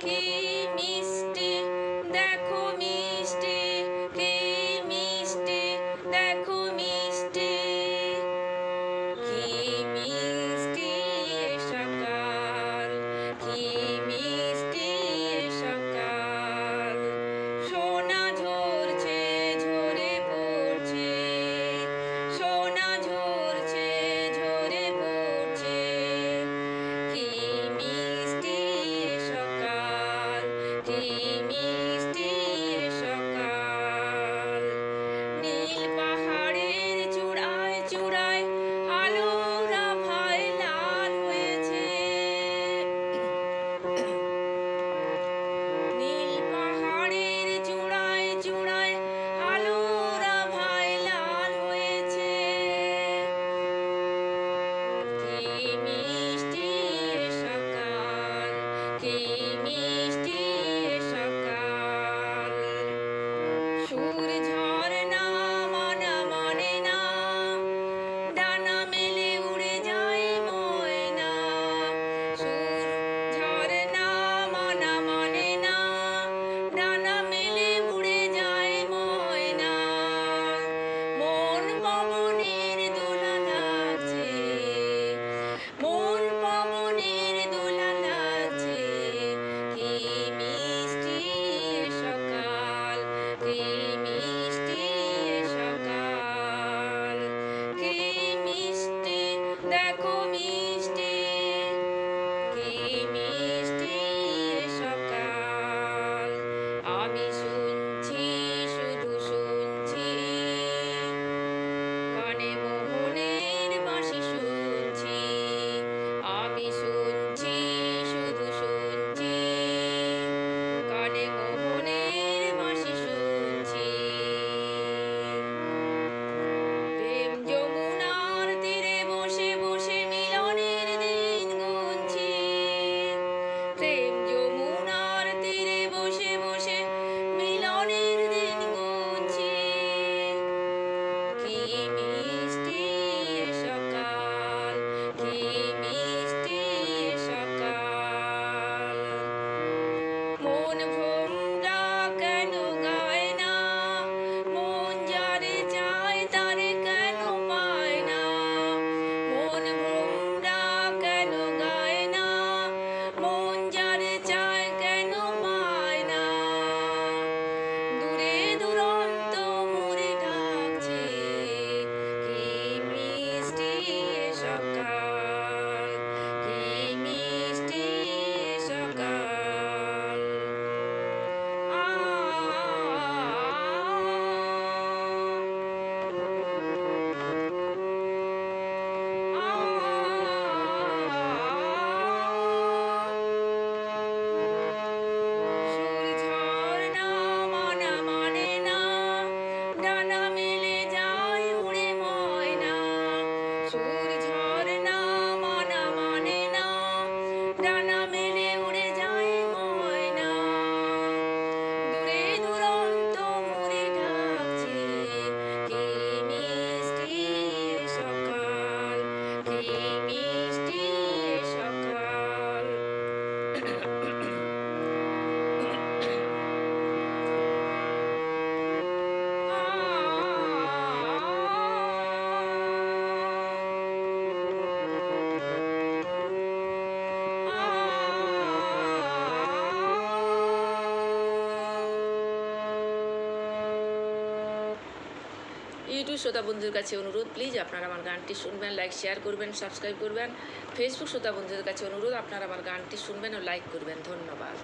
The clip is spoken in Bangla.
কি মিষ্টি দেখো মিষ্টি কি দেখো Yeah. ইউটিউব শ্রোতা বন্ধুর কাছে অনুরোধ প্লিজ আপনারা আমার গানটি শুনবেন লাইক শেয়ার করবেন সাবস্ক্রাইব করবেন। ফেসবুক শ্রোতা বন্ধুদের কাছে অনুরোধ, আপনারা আমার গানটি শুনবেন ও লাইক করবেন। ধন্যবাদ।